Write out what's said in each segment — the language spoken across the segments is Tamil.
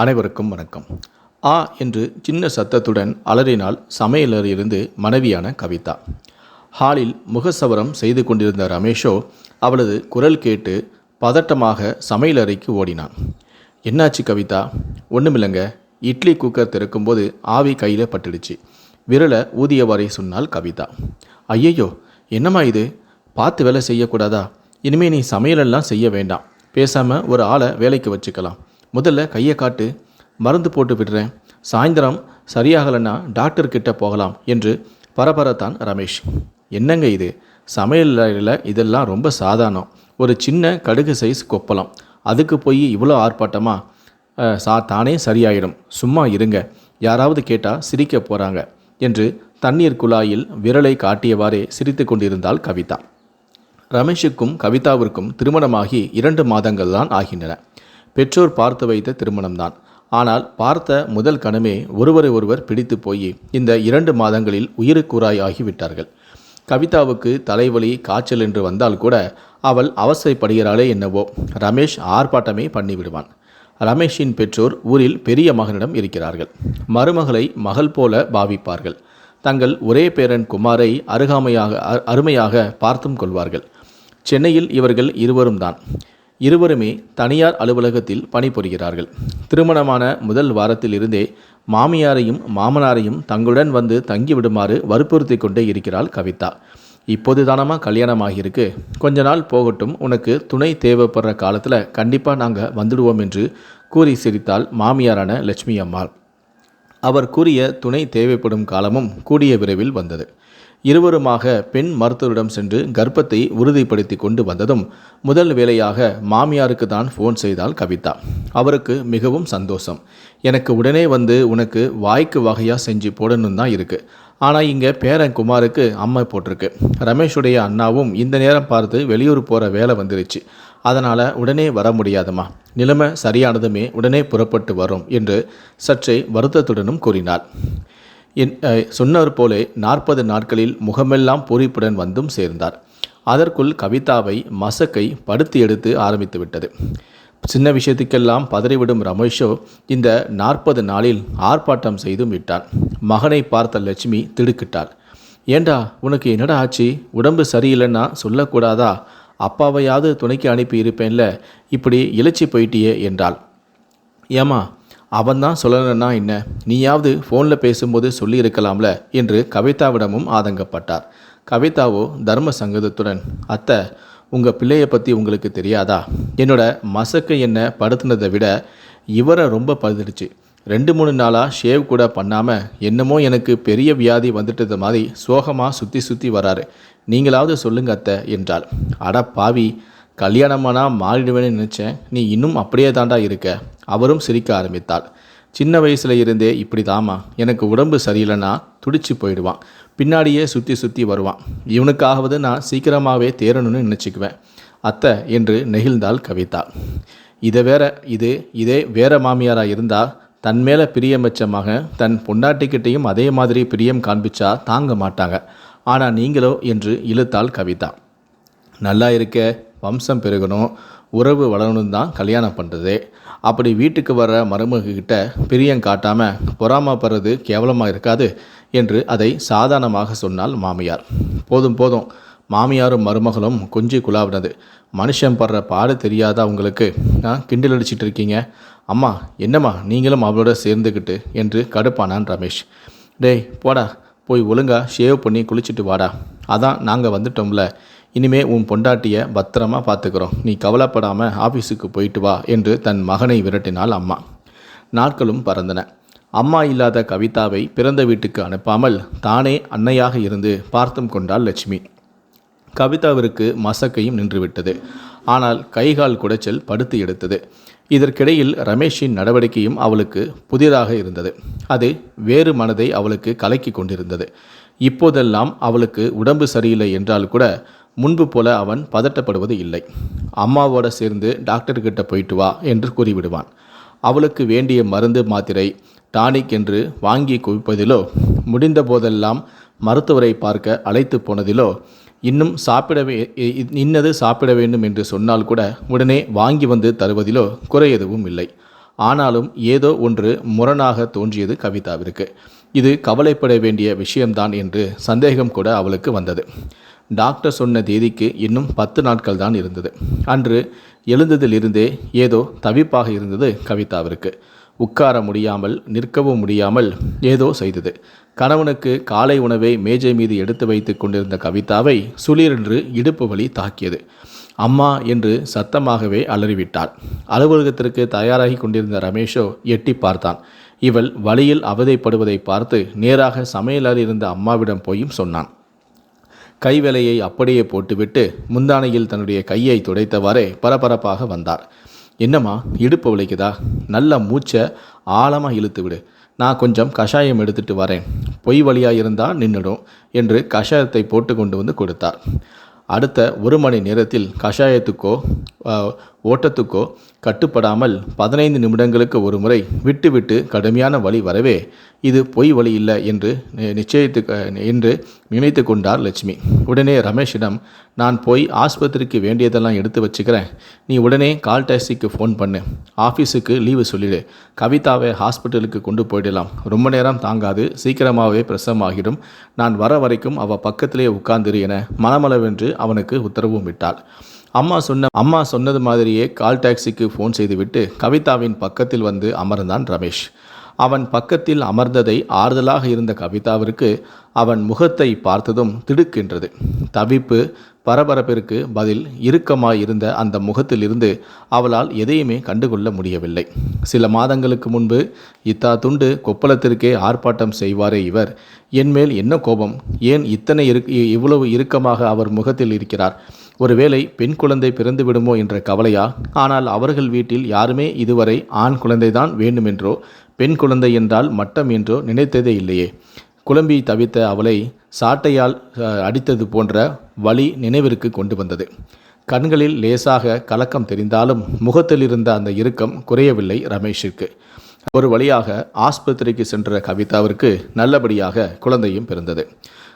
அனைவருக்கும் வணக்கம். ஆ என்று சின்ன சத்தத்துடன் அலறினாள் சமையலறையிலிருந்து மனைவியான கவிதா. ஹாலில் முகசவரம் செய்து கொண்டிருந்த ரமேஷோ அவளது குரல் கேட்டு பதட்டமாக சமையலறைக்கு ஓடினான். என்னாச்சு கவிதா? ஒன்றுமில்லைங்க இட்லி குக்கர் திறக்கும்போது ஆவி கையில் பட்டுடுச்சு. விரலை ஊதியவாறே சொன்னாள் கவிதா. ஐயையோ என்னம்மா இது? பார்த்து வேலை செய்யக்கூடாதா? இனிமேல் நீ சமையலெல்லாம் செய்ய வேண்டாம். பேசாமல் ஒரு ஆளை வேலைக்கு வச்சுக்கலாம். முதல்ல கையை காட்டு மருந்து போட்டு விடுறேன். சாயந்தரம் சரியாகலைன்னா டாக்டர்கிட்ட போகலாம் என்று பரபரத்தான் ரமேஷ். என்னங்க இது? சமையல் இதெல்லாம் ரொம்ப சாதாரணம். ஒரு சின்ன கடுகு சைஸ் கொப்பளம். அதுக்கு போய் இவ்வளோ ஆர்ப்பாட்டமா? சா தானே சரியாயிடும். சும்மா இருங்க. யாராவது கேட்டால் சிரிக்க போகிறாங்க என்று தண்ணீர் குழாயில் விரலை காட்டியவாறே சிரித்து கொண்டிருந்தாள் கவிதா. ரமேஷுக்கும் கவிதாவிற்கும் திருமணமாகி இரண்டு மாதங்கள் தான் ஆகின்றன. பெற்றோர் பார்த்து வைத்த திருமணம்தான். ஆனால் பார்த்த முதல் கணமே ஒருவரை ஒருவர் பிடித்து போய் இந்த இரண்டு மாதங்களில் உயிருக்குறாய் ஆகிவிட்டார்கள். கவிதாவுக்கு தலைவலி காய்ச்சல் என்று வந்தால் கூட அவள் அவசைப்படுகிறாளே என்னவோ ரமேஷ் ஆர்ப்பாட்டமே பண்ணிவிடுவான். ரமேஷின் பெற்றோர் ஊரில் பெரிய மகனிடம் இருக்கிறார்கள். மருமகளை மகள் போல பாவிப்பார்கள். தங்கள் ஒரே பேரன் குமாரை அருகாமையாக அ- அருமையாக பார்த்தும் கொள்வார்கள். சென்னையில் இவர்கள் இருவரும் தான் இருவருமே தனியார் அலுவலகத்தில் பணிபுரிகிறார்கள். திருமணமான முதல் வாரத்தில் இருந்தே மாமியாரையும் மாமனாரையும் தங்களுடன் வந்து தங்கிவிடுமாறு வற்புறுத்தி கொண்டே இருக்கிறாள் கவிதா. இப்போது தானமா கல்யாணமாகியிருக்கு. கொஞ்ச நாள் போகட்டும் உனக்கு துணை தேவைப்படுற காலத்தில் கண்டிப்பாக நாங்கள் வந்துடுவோம் என்று கூறி சிரித்தாள் மாமியாரான லட்சுமி அம்மாள். அவர் கூறிய துணை தேவைப்படும் காலமும் கூடிய விரைவில் வந்தது. இருவருமாக பெண் மருத்துவரிடம் சென்று கர்ப்பத்தை உறுதிப்படுத்தி கொண்டு வந்ததும் முதல் வேலையாக மாமியாருக்கு தான் ஃபோன் செய்தால் கவிதா. அவருக்கு மிகவும் சந்தோஷம். எனக்கு உடனே வந்து உனக்கு வாய்க்கு வகையாக செஞ்சு போடணும் தான் இருக்குது ஆனால் இங்கே பேரன் குமாருக்கு அம்மா போட்டிருக்கு. ரமேஷுடைய அண்ணாவும் இந்த நேரம் பார்த்து வெளியூர் போகிற வேலை வந்துருச்சு. அதனால் உடனே வர முடியாதுமா. நிலைமை சரியானதுமே உடனே புறப்பட்டு வரும் என்று சற்றே வருத்தத்துடனும் கூறினார் என் சொன்னார் போலே நாற்பது நாட்களில் முகமெல்லாம் பூரிப்புடன் வந்தும் சேர்ந்தார். அதற்குள் கவிதாவை மசக்கை படுத்து எடுத்து ஆரம்பித்து விட்டது. சின்ன விஷயத்துக்கெல்லாம் பதறிவிடும் ரமேஷோ இந்த நாற்பது நாளில் ஆர்ப்பாட்டம் செய்தும் விட்டான் மகனை பார்த்த லட்சுமி திடுக்கிட்டாள். ஏண்டா உனக்கு என்னடா ஆச்சு? உடம்பு சரியில்லைன்னா சொல்லக்கூடாதா? அப்பாவையாவது துணைக்கு அனுப்பி இருப்பேன்ல இப்படி இழைச்சி போயிட்டியே என்றாள். ஏமா அவன் தான் சொல்லணும்னா என்ன? நீயாவது ஃபோனில் பேசும்போது சொல்லியிருக்கலாம்ல? என்று கவிதாவிடமும் ஆதங்கப்பட்டார். கவிதாவோ தர்ம சங்கதத்துடன் அத்தை உங்கள் பிள்ளையை பற்றி உங்களுக்கு தெரியாதா? என்னோட மசக்கை என்ன படுத்துனதை விட இவரை ரொம்ப பழுதுடுச்சு ரெண்டு மூணு நாளாக ஷேவ் கூட பண்ணாமல் என்னமோ எனக்கு பெரிய வியாதி வந்துட்டது மாதிரி சோகமாக சுற்றி சுற்றி வராரு. நீங்களாவது சொல்லுங்க அத்தை என்றாள். அட பாவி கல்யாணமானா மாறிடுவேன்னு நினச்சேன். நீ இன்னும் அப்படியே தாண்டா இருக்க. அவரும் சிரிக்க ஆரம்பித்தாள். சின்ன வயசுல இருந்தே இப்படி தாமா எனக்கு உடம்பு சரியில்லைன்னா துடிச்சு போயிடுவான். பின்னாடியே சுற்றி சுற்றி வருவான். இவனுக்காவது நான் சீக்கிரமாகவே தேரணும்னு நினச்சிக்குவேன். அத்தை என்று நெகிழ்ந்தாள் கவிதா. இதை வேற இது இதே வேற மாமியாராக இருந்தால் தன் மேலே பிரியம் வச்ச மகன் தன் பொண்டாட்டிக்கிட்டையும் அதே மாதிரி பிரியம் காண்பிச்சா தாங்க மாட்டாங்க. ஆனால் நீங்களோ என்று இழுத்தாள் கவிதா. நல்லா இருக்க வம்சம் பெருகணும் உறவு வளரணும் தான் கல்யாணம் பண்ணுறது அப்படி வீட்டுக்கு வர மருமகிட்ட பிரியம் காட்டாமல் பொறாமப்படுறது கேவலமாக இருக்காது என்று அதை சாதாரணமாக சொன்னால் மாமியார். போதும் போதும். மாமியாரும் மருமகளும் கொஞ்சி குழாவினது. மனுஷன் படுற பாடு தெரியாதா உங்களுக்கு? நான் கிண்டல் அடிச்சிட்டு இருக்கீங்க. அம்மா என்னம்மா நீங்களும் அவளோட சேர்ந்துக்கிட்டு என்று கடுப்பானான் ரமேஷ். டேய் போடா. போய் ஒழுங்கா ஷேவ் பண்ணி குளிச்சுட்டு வாடா. அதான் நாங்கள் வந்துட்டோம்ல. இனிமே உன் பொண்டாட்டியை பத்திரமா பார்த்துக்கிறோம். நீ கவலைப்படாமல் ஆஃபீஸுக்கு போயிட்டு வா என்று தன் மகனை விரட்டினாள் அம்மா. நாட்களும் பறந்தன. அம்மா இல்லாத கவிதாவை பிறந்த வீட்டுக்கு அனுப்பாமல் தானே அன்னையாக இருந்து பார்த்தும் கொண்டாள் லட்சுமி. கவிதாவிற்கு மசக்கையும் நின்றுவிட்டது. ஆனால் கைகால் குடைச்சல் படுத்து எடுத்தது. இதற்கிடையில் ரமேஷின் நடவடிக்கையும் அவளுக்கு புதிதாக இருந்தது. அது வேறு மனதை அவளுக்கு கலக்கி கொண்டிருந்தது. இப்போதெல்லாம் அவளுக்கு உடம்பு சரியில்லை என்றால் கூட முன்பு போல அவன் பதட்டப்படுவது இல்லை. அம்மாவோட சேர்ந்து டாக்டர்கிட்ட போயிட்டு வா என்று கூறிவிடுவான். அவளுக்கு வேண்டிய மருந்து மாத்திரை டானிக் என்று வாங்கி குவிப்பதிலோ முடிந்த போதெல்லாம் மருத்துவரை பார்க்க அழைத்து போனதிலோ இன்னும் சாப்பிடவே இன்னது சாப்பிட வேண்டும் என்று சொன்னால் கூட உடனே வாங்கி வந்து தருவதிலோ குறை எதுவும் இல்லை. ஆனாலும் ஏதோ ஒன்று முரணாக தோன்றியது கவிதாவிற்கு. இது கவலைப்பட வேண்டிய விஷயம்தான் என்று சந்தேகம் கூட அவளுக்கு வந்தது. டாக்டர் சொன்ன தேதிக்கு இன்னும் பத்து நாட்கள் தான் இருந்தது. அன்று எழுந்ததிலிருந்தே ஏதோ தவிப்பாக இருந்தது கவிதாவிற்கு. உட்கார முடியாமல் நிற்கவும் முடியாமல் ஏதோ செய்தது. கணவனுக்கு காலை உணவை மேஜை மீது எடுத்து வைத்து கொண்டிருந்த கவிதாவை சுளீரென்று இடுப்பு வலி தாக்கியது. அம்மா என்று சத்தமாகவே அலறிவிட்டாள். அலுவலகத்திற்கு தயாராகி கொண்டிருந்த ரமேஷோ எட்டி பார்த்தான். இவள் வழியில் அவதைப்படுவதை பார்த்து நேராக சமையலறையில் இருந்த அம்மாவிடம் போயும் சொன்னான். கைவேலையை அப்படியே போட்டுவிட்டு முந்தானையில் தன்னுடைய கையை துடைத்தவாறே பரபரப்பாக வந்தார். என்னம்மா இடுப்பு வலிக்குதா? நல்ல மூச்சை ஆழமாக இழுத்து விடு. நான் கொஞ்சம் கஷாயம் எடுத்துட்டு வரேன். பொய் வழியாக இருந்தால் நின்றுடும் என்று கஷாயத்தை போட்டு கொண்டு வந்து கொடுத்தார். அடுத்த ஒரு மணி நேரத்தில் கஷாயத்துக்கோ ஓட்டத்துக்கோ கட்டுப்படாமல் பதினைந்து நிமிடங்களுக்கு ஒரு முறை விட்டுவிட்டு கடுமையான வழி வரவே இது பொய் வழி இல்லை என்று நி- நிச்சயித்து என்று நினைத்து கொண்டார் லட்சுமி. உடனே ரமேஷிடம் நான் போய் ஆஸ்பத்திரிக்கு வேண்டியதெல்லாம் எடுத்து வச்சுக்கிறேன். நீ உடனே கால் டாக்ஸிக்கு ஃபோன் பண்ணு. ஆஃபீஸுக்கு லீவு சொல்லிடு. கவிதாவை ஹாஸ்பிட்டலுக்கு கொண்டு போயிடலாம். ரொம்ப நேரம் தாங்காது. சீக்கிரமாகவே பிரசவமாகிடும். நான் வர வரைக்கும் அவள் பக்கத்திலே உட்கார்ந்திரு என மனமளவென்று அவனுக்கு உத்தரவும் விட்டாள். அம்மா சொன்ன அம்மா சொன்னது மாதிரியே கால் டாக்ஸிக்கு ஃபோன் செய்துவிட்டு கவிதாவின் பக்கத்தில் வந்து அமர்ந்தான் ரமேஷ். அவன் பக்கத்தில் அமர்ந்ததை ஆறுதலாக இருந்த கவிதாவிற்கு அவன் முகத்தை பார்த்ததும் திடுக்கின்றது. தவிப்பு பரபரப்பிற்கு பதில் இறுக்கமாயிருந்த அந்த முகத்திலிருந்து அவளால் எதையுமே கண்டுகொள்ள முடியவில்லை. சில மாதங்களுக்கு முன்பு இத்தா துண்டு கொப்பளத்திற்கே ஆர்ப்பாட்டம் செய்வாரே இவர். என்மேல் என்ன கோபம்? ஏன் இத்தனை இரு இவ்வளவு இறுக்கமாக அவர் முகத்தில் இருக்கிறார்? ஒருவேளை பெண் குழந்தை பிறந்து விடுமோ என்ற கவலையா? ஆனால் அவர்கள் வீட்டில் யாருமே இதுவரை ஆண் குழந்தைதான் வேண்டுமென்றோ பெண் குழந்தை என்றால் மட்டம் என்றோ நினைத்ததே இல்லையே. குழம்பி தவித்த அவளை சாட்டையால் அடித்தது போன்ற வழி நினைவிற்கு கொண்டு வந்தது. கண்களில் லேசாக கலக்கம் தெரிந்தாலும் முகத்தில் இருந்த அந்த இறுக்கம் குறையவில்லை ரமேஷிற்கு. ஒரு வழியாக ஆஸ்பத்திரிக்கு சென்ற கவிதாவிற்கு நல்லபடியாக குழந்தையும் பிறந்தது.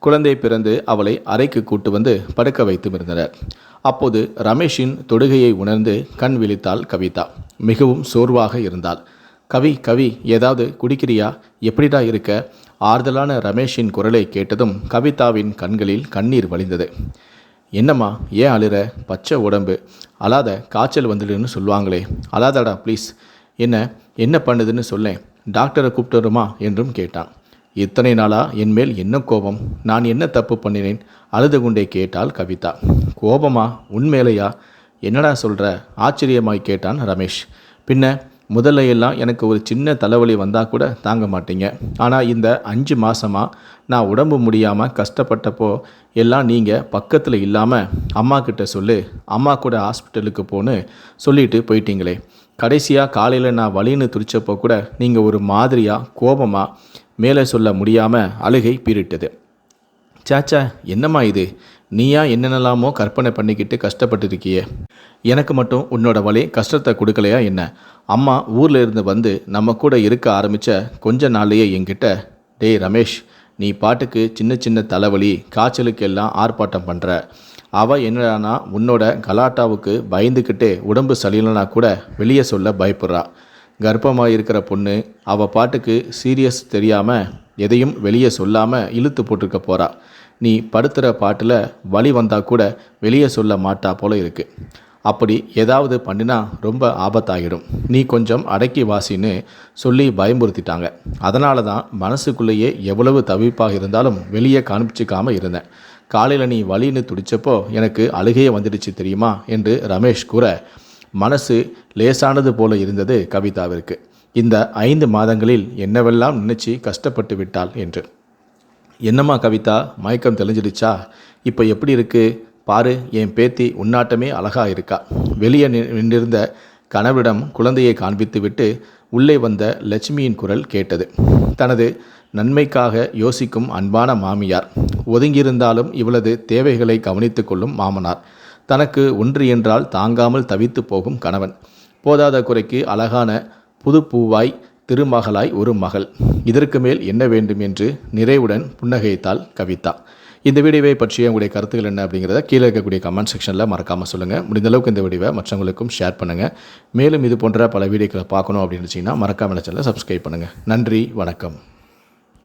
குழந்தை பிறந்து அவளை அறைக்கு கூட்டு வந்து படுக்க வைத்து இருந்தனர். அப்போது ரமேஷின் தொடுகையை உணர்ந்து கண் விழித்தாள் கவிதா. மிகவும் சோர்வாக இருந்தாள். கவி கவி ஏதாவது குடிக்கிறியா? எப்படிடா இருக்க? ஆறுதலான ரமேஷின் குரலை கேட்டதும் கவிதாவின் கண்களில் கண்ணீர் வழிந்தது. என்னம்மா ஏன் அழுற? பச்சை உடம்பு. அழாத காய்ச்சல் வந்துடுன்னு சொல்லுவாங்களே. அழாதடா ப்ளீஸ் என்ன என்ன பண்ணுதுன்னு சொல்லேன். டாக்டரை கூப்பிட்டு வருமா? என்றும் கேட்டான். இத்தனை நாளா என் மேல் என்ன கோபம்? நான் என்ன தப்பு பண்ணினேன்? அழுது கொண்டே கேட்டாள் கவிதா. கோபமா? உண்மையிலையா? என்னடா சொல்கிற ஆச்சரியமாய் கேட்டான் ரமேஷ். பின்ன முதல்ல எல்லாம் எனக்கு ஒரு சின்ன தலைவலி வந்தால் கூட தாங்க மாட்டீங்க. ஆனால் இந்த அஞ்சு மாதமாக நான் உடம்பு முடியாமல் கஷ்டப்பட்டப்போ எல்லாம் நீங்கள் பக்கத்தில் இல்லாமல் அம்மா கிட்ட சொல்லு அம்மா கூட ஹாஸ்பிட்டலுக்கு போன்னு சொல்லிட்டு போயிட்டீங்களே. கடைசியாக காலையில் நான் வலின்னு துடிச்சப்போ கூட நீங்கள் ஒரு மாதிரியாக கோபமாக மேலே சொல்ல முடியாமல் அழுகை பீரிட்டது சாச்சா என்னம்மா இது? நீயா என்னென்னலாமோ கற்பனை பண்ணிக்கிட்டு கஷ்டப்பட்டு இருக்கியே எனக்கு மட்டும் உன்னோட வழி கஷ்டத்தை கொடுக்கலையா என்ன? அம்மா ஊரில் இருந்து வந்து நம்ம கூட இருக்க ஆரம்பித்த கொஞ்ச நாள்லேயே என்கிட்ட டேய் ரமேஷ் நீ பாட்டுக்கு சின்ன சின்ன தலைவலி காய்ச்சலுக்கு எல்லாம் ஆர்ப்பாட்டம் பண்ணுற அவள் என்னடானா உன்னோட கலாட்டாவுக்கு பயந்துக்கிட்டே உடம்பு சரியில்லைனா கூட வெளியே சொல்ல பயப்படுறா. கர்ப்பமாக இருக்கிற பொண்ணு அவள் பாட்டுக்கு சீரியஸ் தெரியாமல் எதையும் வெளியே சொல்லாமல் இழுத்து போட்டிருக்க போறா. நீ படுத்துகிற பாட்டில் வலி வந்தால் கூட வெளியே சொல்ல மாட்டா போல இருக்கு. அப்படி ஏதாவது பண்ணினா ரொம்ப ஆபத்தாகிடும் நீ கொஞ்சம் அடக்கி வாசின்னு சொல்லி பயமுறுத்திட்டாங்க. அதனால தான் மனசுக்குள்ளேயே எவ்வளவு தவிப்பாக இருந்தாலும் வெளியே காண்பிச்சிக்காம இருந்தேன். காலையில் நீ வலின்னு துடிச்சப்போ எனக்கு அழுகையே வந்துடுச்சு தெரியுமா? என்று ரமேஷ் கூற மனசு லேசானது போல இருந்தது கவிதாவிற்கு. இந்த ஐந்து மாதங்களில் என்னவெல்லாம் நினைச்சு கஷ்டப்பட்டு விட்டாள் என்று. என்னம்மா கவிதா மயக்கம் தெளிஞ்சிடுச்சா? இப்போ எப்படி இருக்கு? பாரு என் பேத்தி உன்னாட்டமே அழகா இருக்கா. வெளியே நின்றிருந்த கணவரிடம் குழந்தையை காண்பித்துவிட்டு உள்ளே வந்த லட்சுமியின் குரல் கேட்டது. தனது நன்மைக்காக யோசிக்கும் அன்பான மாமியார். ஒதுங்கியிருந்தாலும் இவளது தேவைகளை கவனித்துக்கொள்ளும் மாமனார். தனக்கு ஒன்று என்றால் தாங்காமல் தவித்து போகும் கணவன். போதாத குறைக்கு அழகான புது பூவாய் திருமகளாய் ஒரு மகள். இதற்கு மேல் என்ன வேண்டும் என்று நிறைவுடன் புன்னகைத்தாள் கவிதா. இந்த வீடியோவை பற்றிய உங்களுடைய கருத்துக்கள் என்ன அப்படிங்கிறத கீழே இருக்கக்கூடிய கமெண்ட் செக்ஷனில் மறக்காமல் சொல்லுங்கள் முடிந்த அளவுக்கு இந்த வீடியோவை மற்றவங்களுக்கும் ஷேர் பண்ணுங்கள் மேலும் இது போன்ற பல வீடியோக்களை பார்க்கணும் அப்படின்னு வச்சிங்கன்னா மறக்காமல் சேனலை சப்ஸ்கிரைப் பண்ணுங்கள் நன்றி வணக்கம்.